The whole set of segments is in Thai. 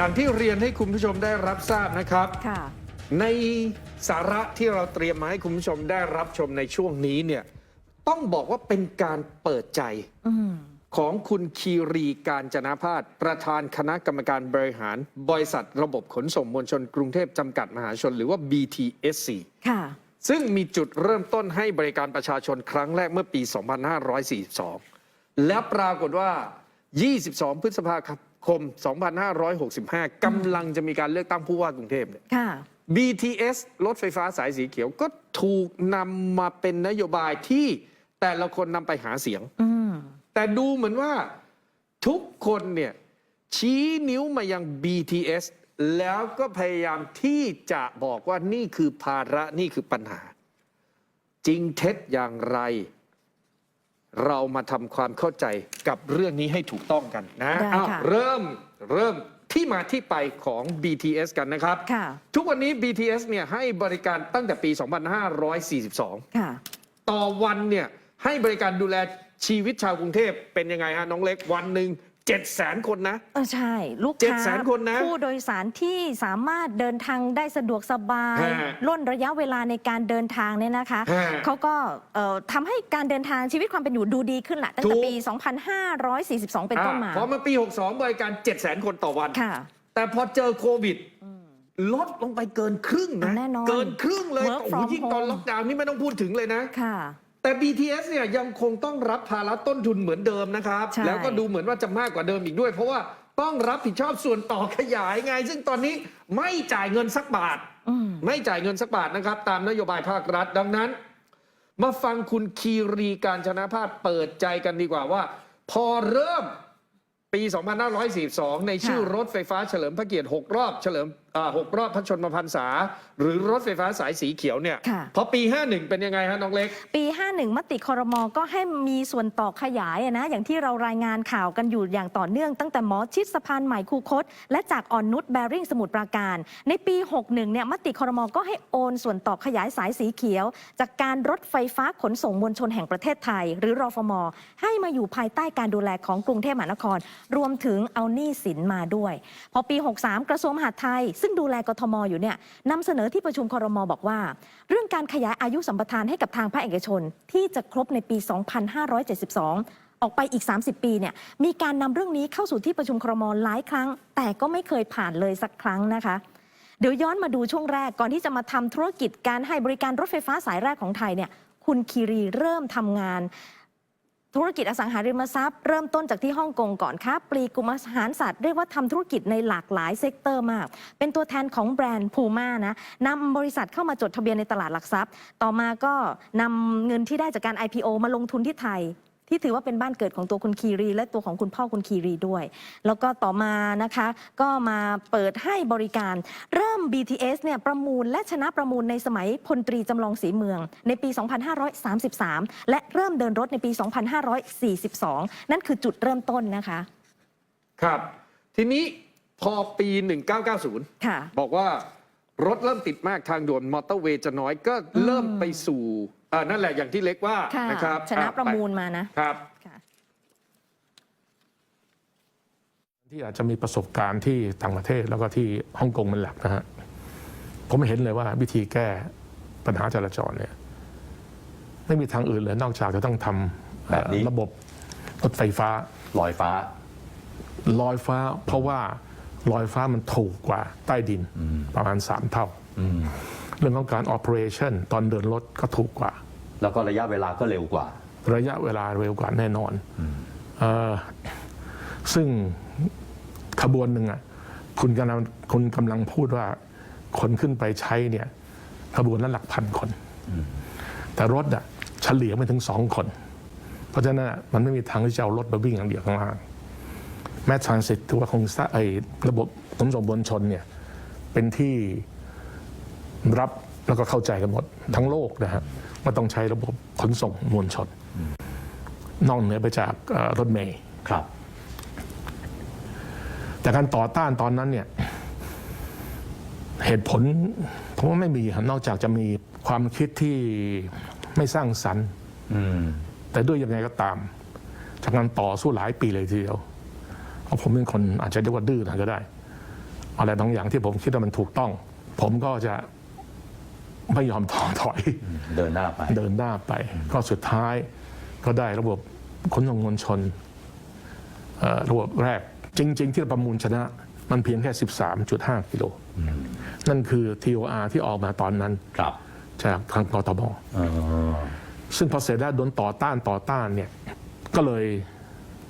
อย่างที่เรียนให้คุณผู้ชมได้รับทราบนะครับ ค่ะ ในสาระที่เราเตรียมมาให้คุณผู้ชมได้รับชมในช่วงนี้เนี่ยต้องบอกว่าเป็นการเปิดใจอืมของคุณคีรีการจนาพาสประธานคณะกรรมการบริหาร บริษัทระบบขนส่งมวลชนกรุงเทพจำกัดมหาชน หรือว่า BTSC ค่ะ ซึ่งมีจุดเริ่มต้นให้บริการประชาชนครั้งแรกเมื่อปี 2542 และปรากฏว่า 22 พฤษภา คม 2565กำลังจะมีการเลือกตั้งผู้ว่ากรุงเทพเนี่ยค่ะ BTS รถไฟฟ้าสายสีเขียวก็ถูกนำมาเป็นนโยบายที่แต่ละคนนำไปหาเสียงอืมแต่ดูเหมือนว่าทุกคนเนี่ยชี้นิ้วมายัง BTS แล้วก็พยายามที่จะบอกว่านี่คือภาระนี่คือปัญหา จริงเท็จอย่างไร เรามาทำความเข้าใจกับเรื่องนี้ให้ถูกต้องกันนะได้อ้าวค่ะ เริ่มเริ่มที่มาที่ไปของ BTS กันนะครับ ค่ะ ทุกวันนี้ BTS เนี่ยให้บริการตั้งแต่ปี 2542 ค่ะ ต่อวันเนี่ยให้บริการดูแลชีวิตชาวกรุงเทพเป็นยังไงฮะน้องเล็กวันหนึ่ง 7 0 0 0 0คนนะ เออใช่ ลูกเจ็ดค้าแสนคนนะผู้โดยสารที่สามารถเดินทางได้สะดวกสบาย ฮะล่นระยะเวลาในการเดินทางเนี่ยนะคะ ฮะเขาก็เอ่อทำให้การเดินทางชีวิตความเป็นอยู่ดูดีขึ้นแหละตั้งแต่ถูก ปี 2542 เป็นต้นมา อ่าพอมาปี 62 บริการ7 0 0 0 0 คนต่อวัน ค่ะ แต่พอเจอโควิด ลดลงไปเกินครึ่งนะแน่นอนเกินครึ่งเลย Work โอ้โห from ยิ่งตอน home ล็อกดาวน์นี่ไม่ต้องพูดถึงเลยนะ ค่ะ แต่ BTS เนี่ยยังคงต้องรับภาระต้นทุนเหมือนเดิมนะครับ ใช่ แล้วก็ดูเหมือนว่าจะมากกว่าเดิมอีกด้วย เพราะว่าต้องรับผิดชอบส่วนต่อขยายไง ซึ่งตอนนี้ไม่จ่ายเงินสักบาท อืม ไม่จ่ายเงินสักบาทนะครับ ตามนโยบายภาครัฐดังนั้น มาฟังคุณคีรีการชนะภาพเปิดใจกันดีกว่าว่า พอเริ่มปี 2542 ในชื่อค่ะ รถไฟฟ้าเฉลิมพระเกียรติ 6 รอบ เฉลิมอ่า6รอบพระชนมพรรษา หรือรถไฟฟ้าสายสีเขียวเนี่ยค่ะ พอปี 51 เป็นยังไงฮะน้องเล็ก ปี 51 มติคอรมอก็ให้มีส่วนต่อขยายอะนะ อย่างที่เรารายงานข่าวกันอยู่อย่างต่อเนื่องตั้งแต่หมอชิดสะพานใหม่คูคต และจากอ่อนนุชแบริ่งสมุทรปราการ ในปี 61 เนี่ยมติคอรมอก็ให้โอนส่วนต่อขยายสายสีเขียว จากการรถไฟฟ้าขนส่งมวลชนแห่งประเทศไทย หรือรอฟม ให้มาอยู่ภายใต้การดูแลของกรุงเทพมหานคร รวมถึงเอาหนี้สินมาด้วย พอปี 63 กระทรวงมหาดไทยซึ่งดูแลกทมอยู่เนี่ยนำเสนอที่ประชุมคอรมอบอกว่า เรื่องการขยายอายุสัมปทานให้กับทางภาคเอกชน ที่จะครบในปี 2572ออกไปอีก 30 ปีเนี่ยมีการนำเรื่องนี้เข้าสู่ที่ประชุมครมหลายครั้ง แต่ก็ไม่เคยผ่านเลยสักครั้งนะคะ เดี๋ยวย้อนมาดูช่วงแรกก่อนที่จะมาทำธุรกิจการให้บริการรถไฟฟ้าสายแรกของไทยเนี่ยคุณคีรีเริ่มทำงาน ธุรกิจอสังหาริมทรัพย์เริ่มต้นจากที่ฮ่องกงก่อนค้าปลีกกลุ่มอาหารสัตว์เรียกว่าทำธุรกิจในหลากหลายเซกเตอร์มาก เป็นตัวแทนของแบรนด์พูม่านะนำบริษัทเข้ามาจดทะเบียนในตลาดหลักทรัพย์ ต่อมาก็นำเงินที่ได้จากการ IPO มาลงทุนที่ไทย ที่ถือว่าเป็นบ้านเกิดของตัวคุณคีรี และตัวของคุณพ่อคุณคีรีด้วย แล้วก็ต่อมานะคะ ก็มาเปิดให้บริการ เริ่ม BTS เนี่ยประมูลและชนะประมูลในสมัยพลตรีจำลองศรีเมือง ในปี 2533 และเริ่มเดินรถในปี 2542 นั่นคือจุดเริ่มต้นนะคะ ครับ ทีนี้พอปี 1990ค่ะบอกว่ารถเริ่มติดมากทางด่วนมอเตอร์เวย์จะน้อยก็เริ่มไปสู่ เอ่อนั่นแหละอย่างที่เล็กว่าค่ะนะครับชนะอ่ประมูลมานะครับ ค่ะ ที่อาจจะมีประสบการณ์ที่ต่างประเทศแล้วก็ที่ฮ่องกงเป็นหลักนะฮะผมเห็นเลยว่าวิธีแก้ปัญหาจราจรเนี่ยไม่มีทางอื่นเลยนอกจากจะต้องทำแบบนี้เอ่อระบบรถไฟฟ้าลอยฟ้า ลอยฟ้า เพราะว่าลอยฟ้ามันถูกกว่าใต้ดินประมาณสามเท่า เรื่องของการ operation ตอนเดินรถก็ถูกกว่า แล้วก็ระยะเวลาก็เร็วกว่า ระยะเวลาเร็วกว่าแน่นอนเออซึ่งขบวนหนึ่งอะคุณกำลังคุณกำลังพูดว่าคนขึ้นไปใช้เนี่ยขบวนละหลักพันคน แต่รถอะเฉลี่ยไม่ถึงสองคน เพราะฉะนั้นอะมันไม่มีทางที่จะเอารถมาวิ่งอย่างเดียวข้างล่างแม้ทรานสิตถือว่าคงสร้างไอ้ระบบขนส่งมวลชนเนี่ยเป็นที่ รับแล้วก็เข้าใจกันหมด ทั้งโลกนะฮะว่าต้องใช้ระบบขนส่งมวลชน นอกเหนือไปจากเอ่อรถเมย์ครับ แต่การต่อต้านตอนนั้นเนี่ยเหตุผลผมว่าไม่มีครับนอกจากจะมีความคิดที่ไม่สร้างสรรค์อืมแต่ด้วยยังไงก็ตามจากการต่อสู้หลายปีเลยทีเดียวเพราะผมเป็นคนอาจจะเรียกว่าดื้อหนะก็ได้ อะไรบางอย่างที่ผมคิดว่ามันถูกต้อง ผมก็จะ ไม่ยอมท้อถอย เดินหน้าไป เดินหน้าไป ก็สุดท้ายก็ได้ระบบขนส่งมวลชนเอ่อระบบแรก จริง ๆ ที่เราประมูลชนะ มันเพียงแค่ 13.5 กิโล นั่นคือ TOR ที่ออกมาตอนนั้นครับจากทางกทบเออซึ่งพอเสร็จแล้วโดนต่อต้านต่อต้านเนี่ยก็เลย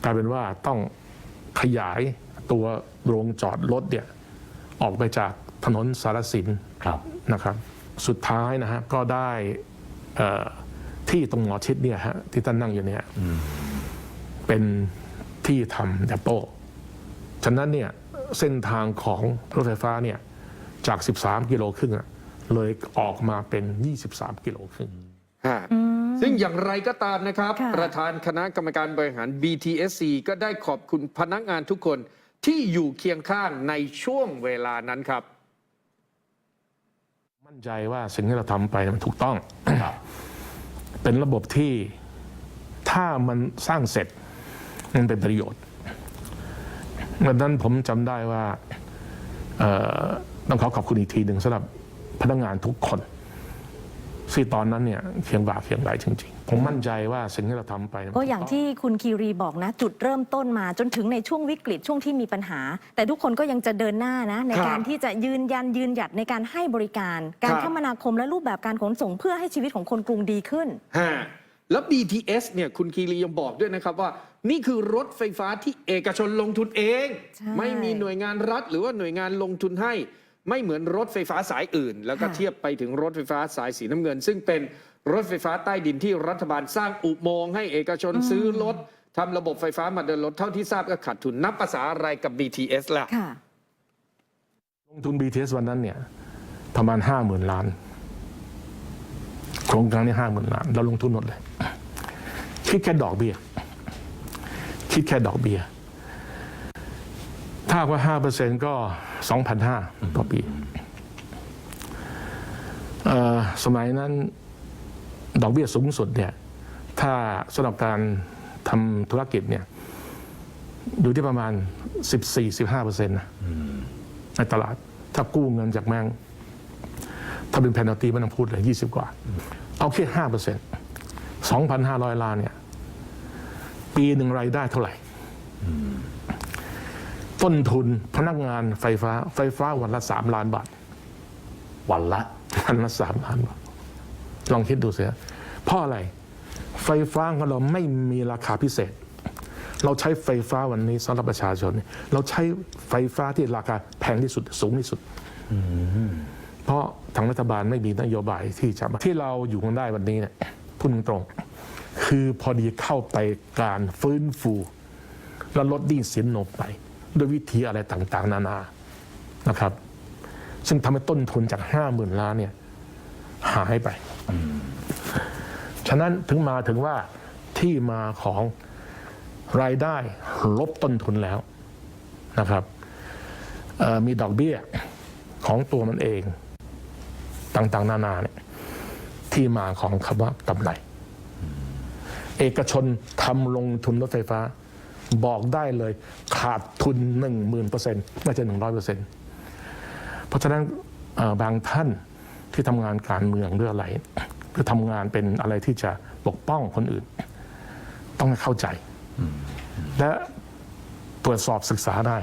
กลายเป็นว่าต้องขยายตัวโรงจอดรถเนี่ยออกไปจากถนนสารสินครับนะครับ สุดท้ายนะฮะก็ได้เอ่อที่ตรงหมอชิดเนี่ยฮะที่ท่านนั่งอยู่เนี่ยเป็นที่ทำเดโต้ฉะนั้นเนี่ยเส้นทางของรถไฟฟ้าเนี่ยจาก 13 กิโลครึ่งอะเลยออกมาเป็น 23 กิโลครึ่งฮะซึ่งอย่างไรก็ตามนะครับค่ะประธานคณะกรรมการบริหาร BTSC ก็ได้ขอบคุณพนักงานทุกคนที่อยู่เคียงข้างในช่วงเวลานั้นครับ มั่นใจว่าสิ่งที่เราทำไปมันถูกต้องครับเป็นระบบที่ถ้ามันสร้างเสร็จมันเป็นประโยชน์วันนั้นผมจำได้ว่าเอ่อต้องขอขอบคุณอีกทีหนึ่งสำหรับพนักงานทุกคน ที่ตอนนั้นเนี่ยเคียงบ่าเคียงไหลจริงๆ ผมมั่นใจว่าสิ่งที่เราทำไปมันก็อย่างถูต้ที่คุณคีรีบอกนะ จุดเริ่มต้นมาจนถึงในช่วงวิกฤตช่วงที่มีปัญหา แต่ทุกคนก็ยังจะเดินหน้านะ ในครับการที่จะยืนยันยืนหยัดในการให้บริการ การครับคมนาคมและรูปแบบการขนส่งเพื่อให้ชีวิตของคนกรุงดีขึ้นฮะแล้ว BTS เนี่ยคุณคีรียังบอกด้วยนะครับว่า นี่คือรถไฟฟ้าที่เอกชนลงทุนเองใช่ไม่มีหน่วยงานรัฐ หรือว่าหน่วยงานลงทุนให้ ไม่เหมือนรถไฟฟ้าสายอื่น แล้วก็ค่ะเทียบไปถึงรถไฟฟ้าสายสีน้ำเงิน ซึ่งเป็นรถไฟฟ้าใต้ดินที่รัฐบาลสร้างอุโมงค์ให้เอกชนซื้อรถทำระบบไฟฟ้ามาเดินรถเท่าที่ทราบก็ขาดทุนนับภาษาอะไรกับ BTS ล่ะค่ะลงทุน BTS วันนั้นเนี่ยประมาณห้าหมื่นล้าน โครงการนี้ห้าหมื่นล้าน เราลงทุนหมดเลย คิดแค่ดอกเบี้ย คิดแค่ดอกเบี้ยถ้าว่าห้าเปอร์เซ็นก็สองพันห้าต่อปีเอ่อสมัยนั้นดอกเบี้ยสูงสุดเนี่ยถ้าสำหรับการทำธุรกิจเนี่ยอยู่ที่ประมาณ 14-15เปอร์เซ็นต์นะในตลาด ถ้ากู้เงินจากแมงก์ถ้าเป็นแพน a ตีไม่ต้องพูดเลย 20 กว่า เอาแค่ห้าเปอร์เซ็นต์สองพันห้าร้อยล้านเนี่ย ปีหนึ่งรายได้เท่าไหร่ ต้นทุนพนักงานไฟฟ้า ไฟฟ้าวันละสามล้านบาท วันละ วันละสามล้านบาท ลองคิดดูเสียเพราะอะไร ไฟฟ้าของเราไม่มีราคาพิเศษ เราใช้ไฟฟ้าวันนี้สำหรับประชาชน เราใช้ไฟฟ้าที่ราคาแพงที่สุดสูงที่สุดเพราะทางรัฐบาลไม่มีนโยบายที่จะมาที่เราอยู่กันได้วันนี้เนี่ยพูดตรงๆคือพอดีเข้าไปการฟื้นฟู แล้วลดหนี้สินลงไป ด้วยวิธีอะไรต่างๆ นานานะครับ ซึ่งทำให้ต้นทุนจากห้าหมื่นล้านเนี่ยหายไป ฉะนั้นถึงมาถึงว่าที่มาของรายได้ลบต้นทุนแล้วนะครับมีดอกเบี้ยของตัวมันเองต่างๆ นานาเนี่ยที่มาของคำว่ากำไร เอกชนทำลงทุนรถไฟฟ้า บอกได้เลยขาดทุนหนึ่งหมื่นเปอร์เซ็นต์ไม่ใช่หนึ่งร้อยเปอร์เซ็นต์เพราะฉะนั้นบางท่านที่ทำงานการเมืองหรืออะไรหรือทำงานเป็นอะไรที่จะปกป้องคนอื่น ต้องเข้าใจ และตรวจสอบศึกษาได้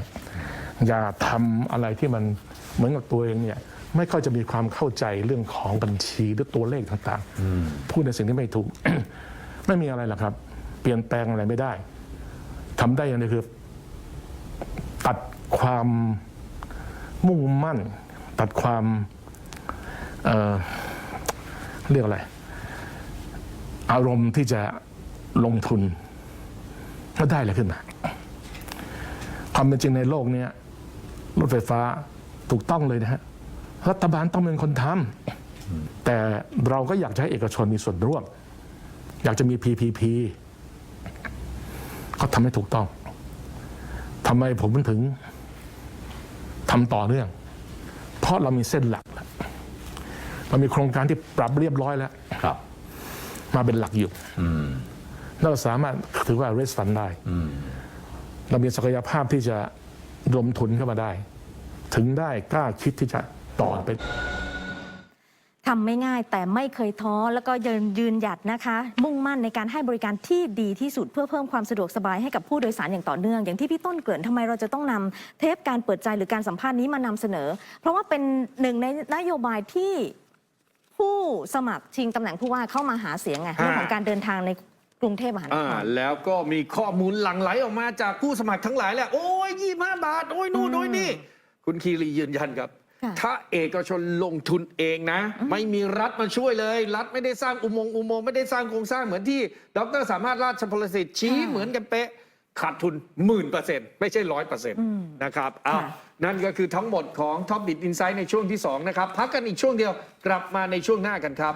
อย่าทำอะไรที่มันเหมือนกับตัวเองเนี่ยไม่ค่อยจะมีความเข้าใจเรื่องของบัญชีหรือตัวเลขต่างๆพูดในสิ่งที่ไม่ถูก ไม่มีอะไรหรอกครับ เปลี่ยนแปลงอะไรไม่ได้ ทำได้อย่างเดียวคือ ตัดความมุ่งมั่น ตัดความเเรียกอะไร อารมณ์ที่จะลงทุนก็ได้เลยขึ้นมาความเป็นจริงในโลกนี้รถไฟฟ้าถูกต้องเลยนะฮะรัฐบาลต้องเป็นคนทำแต่เราก็อยากจะให้เอกชนมีส่วนร่วม อยากจะมี PPP ก็ทำให้ถูกต้องทำไมผมถึงทำต่อเนื่อง เพราะเรามีเส้นหลักแล้วเรามีโครงการที่ปรับเรียบร้อยแล้วครับ มาเป็นหลักอยู่เราสามารถถือว่า raise fund ได้เรามีศักยภาพที่จะรวมทุนเข้ามาได้ ถึงได้กล้าคิดที่จะต่อไป ทำไม่ง่ายแต่ไม่เคยท้อแล้วก็ยืนยืนหยัดนะคะ มุ่งมั่นในการให้บริการที่ดีที่สุดเพื่อเพิ่มความสะดวกสบายให้กับผู้โดยสารอย่างต่อเนื่อง อย่างที่พี่ต้นเกริ่นทำไมเราจะต้องนำเทปการเปิดใจหรือการสัมภาษณ์นี้มานำเสนอ เพราะว่าเป็นหนึ่งในนโยบายที่ผู้สมัครชิงตำแหน่งผู้ว่าเข้ามาหาเสียงไงเรื่องของการเดินทางในกรุงเทพมหานอ่าคร แล้วก็มีข้อมูลหลั่งไหลออกมาจากผู้สมัครทั้งหลายแหละ โอ้ยยี่ห้าบาท โอ้ยนู่นอืมโอ้ยนี่ คุณคีรียืนยันครับค่ะ ถ้าเอกชนลงทุนเองนะ ไม่มีรัฐมาช่วยเลย รัฐไม่ได้สร้างอุโมงค์อุโมงค์ไม่ได้สร้างโครงสร้างเหมือนที่ ดรสามารถราชพลสิทธิ์ชี้เหมือนกันเป๊ะขาดทุนหมื่นเปอร์เซ็นต์ไม่ใช่ร้อยเปอร์เซ็นต์นะครับอ้าวค่ะนั่นก็คือทั้งหมดของท็อปบิ t อินไซ h ์ในช่วงที่ 2 นะครับ พักกันอีกช่วงเดียวกลับมาในช่วงหน้ากันครับ